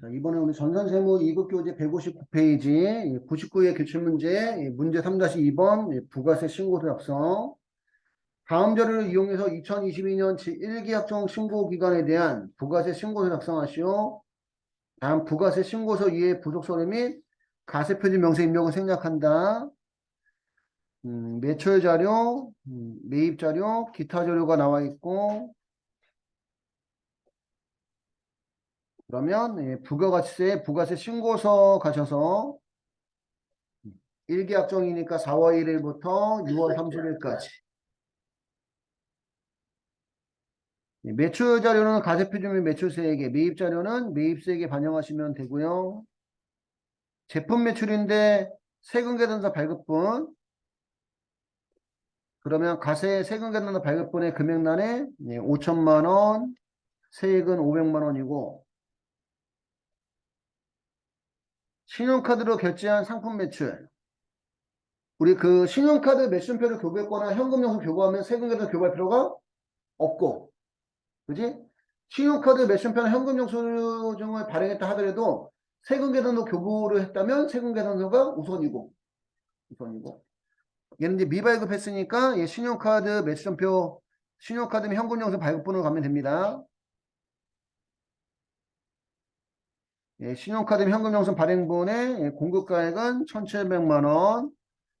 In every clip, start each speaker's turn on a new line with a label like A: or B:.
A: 자, 이번에 우리 전산세무 2급 교재 159페이지 99의 기출문제 문제 3-2번 부가세 신고서 작성 다음 자료를 이용해서 2022년 제1계약정 신고 기간에 대한 부가세 신고서 작성하시오. 다음 부가세 신고서 이에 부속 서류 및 가세 표지 명세 입력을 생략한다. 음, 매출 자료, 음, 매입 자료, 기타 자료가 나와 있고 그러면 예, 부가가치세 부가세 신고서 가셔서 1계약정이니까 4월 1일부터 6월 30일까지 예, 매출 자료는 가세표준 및 매출세액에 매입 자료는 매입세액에 반영하시면 되고요. 제품 매출인데 세금 계산서 발급분 그러면 가세 세금 계산서 발급분의 금액란에 예, 5천만 원, 세액은 500만 원이고 신용카드로 결제한 상품 매출. 우리 그 신용카드 매출표를 교부했거나 현금영수 교부하면 세금계산 교부할 필요가 없고, 그지? 신용카드 매출표나 현금영수증을 발행했다 하더라도 세금계산서 교부를 했다면 세금계산서가 우선이고, 우선이고. 얘는 이제 미발급했으니까 얘 신용카드 매출표, 신용카드 및 현금영수 발급분으로 가면 됩니다. 예, 신용카드 및 현금영수 발행분의 예, 공급가액은 1,700만 원,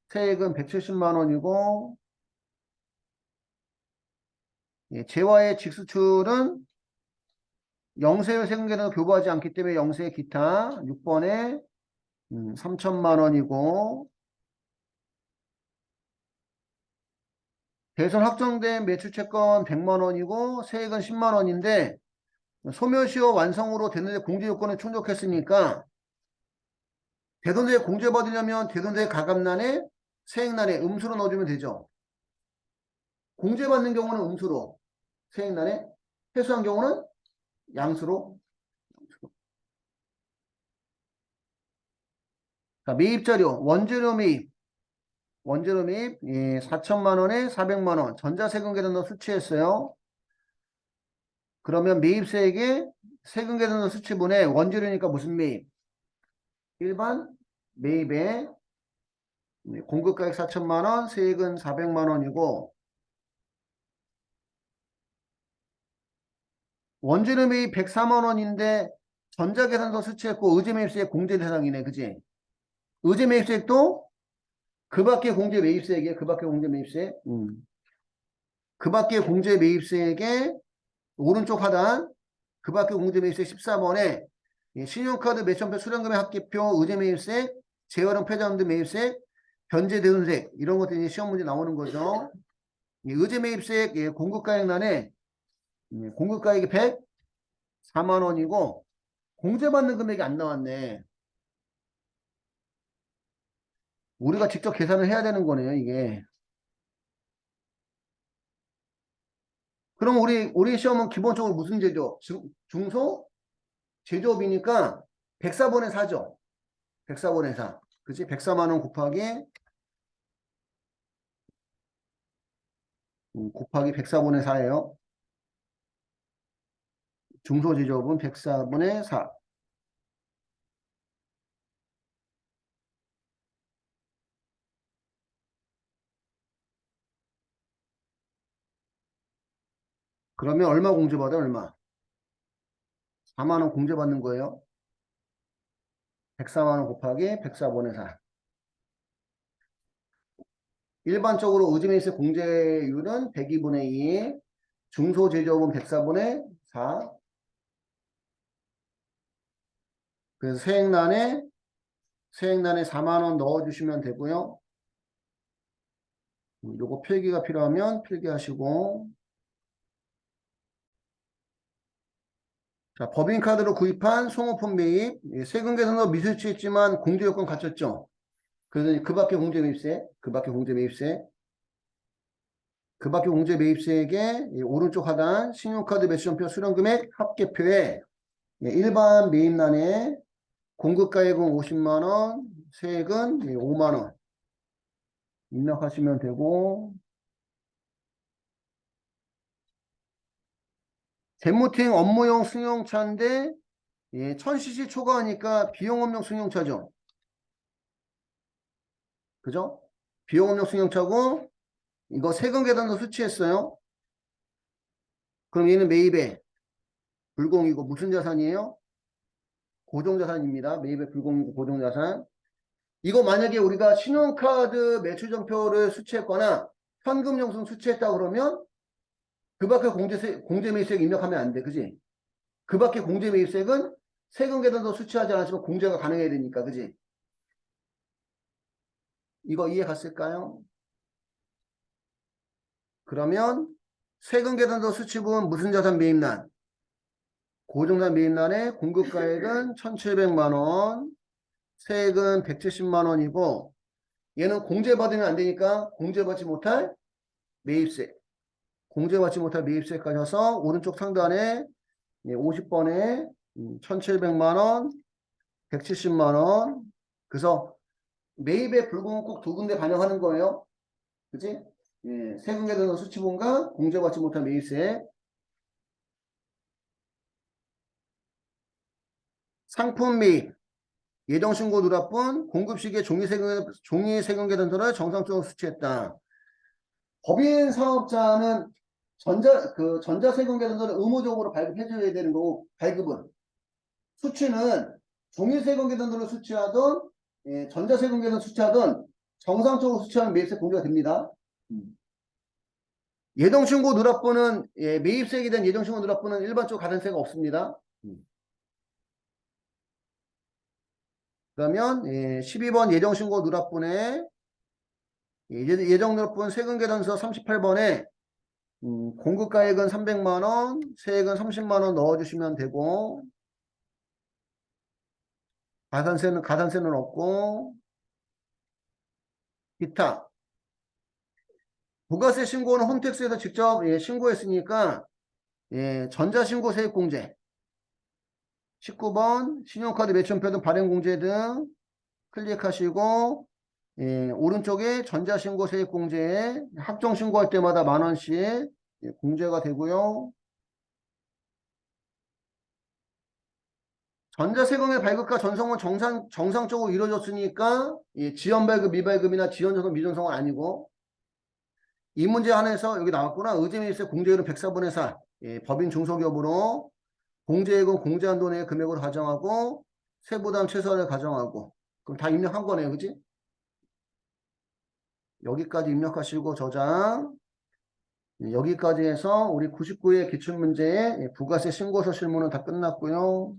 A: 세액은 170만 원이고, 예, 재화의 직수출은 영세율 세금계는 교부하지 않기 때문에 영세 기타 6번에 음, 3천만 원이고, 대선 확정된 매출채권 100만 원이고, 세액은 10만 원인데, 소멸시효 완성으로 되는데 공제 요건을 충족했으니까 대돈세 공제 받으려면 대돈세 가감란에 세액란에 음수로 넣어주면 되죠. 공제받는 경우는 음수로 세액란에 회수한 경우는 양수로 자, 매입자료 원재료 매입 원재료 매입 예, 4천만 원에 400만 원 전자세금 계산도 수치했어요. 그러면 매입세액에 세금 계산서 수치분에 원재료니까 무슨 매입? 일반 매입에 공급가액 4천만 원, 세액은 400만 원이고 원재료 매입 104만 원인데 전자계산서 수치했고 의제매입세액 공제 대상이네, 그지? 의제매입세액도 그 밖에 공제 매입세액이에요. 그 밖에 공제 매입세액. 음. 그 밖에 공제 매입세액에 오른쪽 하단 그 밖에 공제매입세 14번에 신용카드 매천표 수령금의 합계표 의제매입세 재활용 폐자금 등 매입세 변제 대운세 이런 것들이 시험 문제 나오는 거죠. 의제매입세 공급가액란에 공급가액이 104만 원이고 공제받는 금액이 안 나왔네. 우리가 직접 계산을 해야 되는 거네요, 이게. 그럼 우리 우리 시험은 기본적으로 무슨 제조? 중, 중소 제조업이니까 104번에 4죠. 104번에 4. 그치? 104만 원 곱하기 음, 곱하기 104번에 4예요. 중소 제조업은 104번에 4. 그러면 얼마 공제받아 얼마? 4만 원 공제받는 거예요. 104만 원 곱하기 104번의 4. 일반적으로 의지매입세 공제율은 102분의 2, 중소제조업은 104분의 4. 그래서 세액란에 세액란에 4만 원 넣어주시면 되고요. 요거 필기가 필요하면 필기하시고 자, 법인카드로 구입한 송호품 매입, 예, 세금 계산서 미수치했지만 공제 요건 갖췄죠. 그래서 그 밖에 공제 매입세, 그 밖에 공제 매입세, 그 밖에 공제 매입세에게 예, 오른쪽 하단 신용카드 매수전표 수령금액 합계표에 예, 일반 매입란에 공급가액은 50만원, 세액은 5만원 입력하시면 되고 재무팀 업무용 승용차인데 예, 1000cc 초과하니까 비용업용 승용차죠. 그죠? 비용업용 승용차고 이거 세금 계단도 수치했어요. 그럼 얘는 매입에 불공이고 무슨 자산이에요? 고정자산입니다. 매입에 불공이고 고정자산. 이거 만약에 우리가 신용카드 매출정표를 수치했거나 현금영수증 수치했다 그러면 그 밖에 공제세, 공제 매입세액 입력하면 안 돼. 그지? 그 밖에 공제 매입세액은 세금 계산도 수치하지 않았지만 공제가 가능해야 되니까. 그지? 이거 이해 갔을까요? 그러면 세금 계산도 수치분 무슨 자산 매입난? 고정산 매입난의 공급가액은 1,700만 원, 세액은 170만 원이고 얘는 공제받으면 안 되니까 공제받지 못할 매입세 공제받지 못할 매입세까지 해서 오른쪽 상단에 50번에 1,700만 원, 170만 원 그래서 매입의 불공은 꼭 두 군데 반영하는 거예요. 그치? 예, 세금 계산 수치본과 공제받지 못한 매입세 상품 매입 예정신고 누락분 공급시기에 종이세금, 종이세금 계산서를 정상적으로 수치했다. 법인 사업자는 전자, 그 전자세금 계산서를 의무적으로 발급해줘야 되는 거고, 발급은. 수치는 종이세금 계산서를 수치하던, 예, 전자세금 계산 수치하던 정상적으로 수치하는 매입세 공개가 됩니다. 음. 예정신고 누락분은, 예, 매입세액에 대한 예정신고 누락분은 일반적으로 가산세가 없습니다. 음. 그러면 예, 12번 예정신고 누락분에 예, 예정 누락분 세금 계산서 38번에 음, 공급가액은 300만 원, 세액은 30만 원 넣어주시면 되고 가산세는 가산세는 없고 기타. 부가세 신고는 홈택스에서 직접 예, 신고했으니까 예, 전자신고 세액공제. 19번 신용카드 매춘표 등 발행공제 등 클릭하시고 예, 오른쪽에 전자신고 세액공제 합정신고할 때마다 만 원씩 예, 공제가 되고요. 전자세금의 발급과 전송은 정상, 정상적으로 이루어졌으니까 예, 지연발급, 미발급이나 지연전송, 미전송은 아니고 이 문제 안에서 여기 나왔구나. 의제매입세 공제율은 104분의 4 예, 법인 중소기업으로 공제액은 공제한 돈의 금액으로 가정하고 세부담 최소한을 가정하고 그럼 다 입력한 거네요. 그지? 여기까지 입력하시고 저장 네, 여기까지 해서 우리 99회 기출문제의 부가세 신고서 실무는 다 끝났고요.